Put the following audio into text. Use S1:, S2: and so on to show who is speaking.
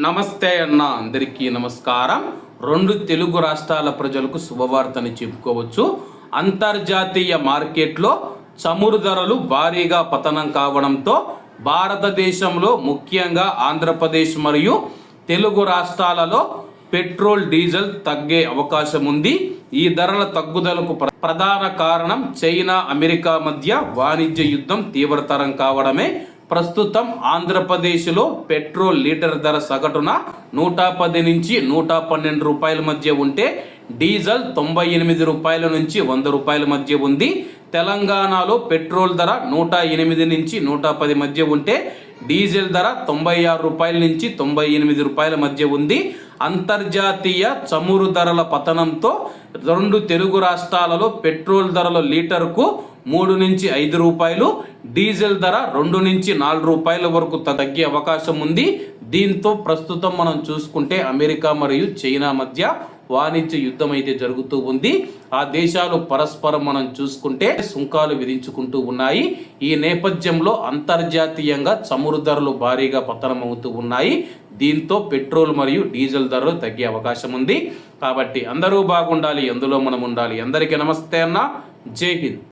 S1: నమస్తే అన్న అందరికీ నమస్కారం. రెండు తెలుగు రాష్ట్రాల ప్రజలకు శుభవార్తని చెప్పుకోవచ్చు. అంతర్జాతీయ మార్కెట్లో చమురు ధరలు భారీగా పతనం కావడంతో భారతదేశంలో ముఖ్యంగా ఆంధ్రప్రదేశ్ మరియు తెలుగు రాష్ట్రాలలో పెట్రోల్ డీజిల్ తగ్గే అవకాశం ఉంది. ఈ ధరల తగ్గుదలకు ప్ర- ప్రధాన కారణం చైనా అమెరికా మధ్య వాణిజ్య యుద్ధం తీవ్రతరం కావడమే. ప్రస్తుతం ఆంధ్రప్రదేశ్లో పెట్రోల్ లీటర్ ధర సగటున నూట పది నుంచి నూట పన్నెండు రూపాయల మధ్య ఉంటే డీజిల్ తొంభై ఎనిమిది రూపాయల నుంచి వంద రూపాయల మధ్య ఉంది. తెలంగాణలో పెట్రోల్ ధర నూట ఎనిమిది నుంచి నూట పది మధ్య ఉంటే డీజిల్ ధర తొంభై ఆరు రూపాయల నుంచి తొంభై ఎనిమిది రూపాయల మధ్య ఉంది. అంతర్జాతీయ చమురు ధరల పతనంతో రెండు తెలుగు రాష్ట్రాలలో పెట్రోల్ ధరలు లీటర్కు మూడు నుంచి ఐదు రూపాయలు డీజిల్ ధర రెండు నుంచి నాలుగు రూపాయల వరకు తగ్గే అవకాశం ఉంది. దీంతో ప్రస్తుతం మనం చూసుకుంటే అమెరికా మరియు చైనా మధ్య వాణిజ్య యుద్ధం అయితే జరుగుతూ ఉంది. ఆ దేశాలు పరస్పరం మనం చూసుకుంటే సుంకాలు విధించుకుంటూ ఉన్నాయి. ఈ నేపథ్యంలో అంతర్జాతీయంగా చమురు ధరలు భారీగా పతనమవుతూ ఉన్నాయి. దీంతో పెట్రోల్ మరియు డీజిల్ ధరలు తగ్గే అవకాశం ఉంది. కాబట్టి అందరూ బాగుండాలి ఎందులో మనం ఉండాలి. అందరికీ నమస్తే అన్న. జై హింద్.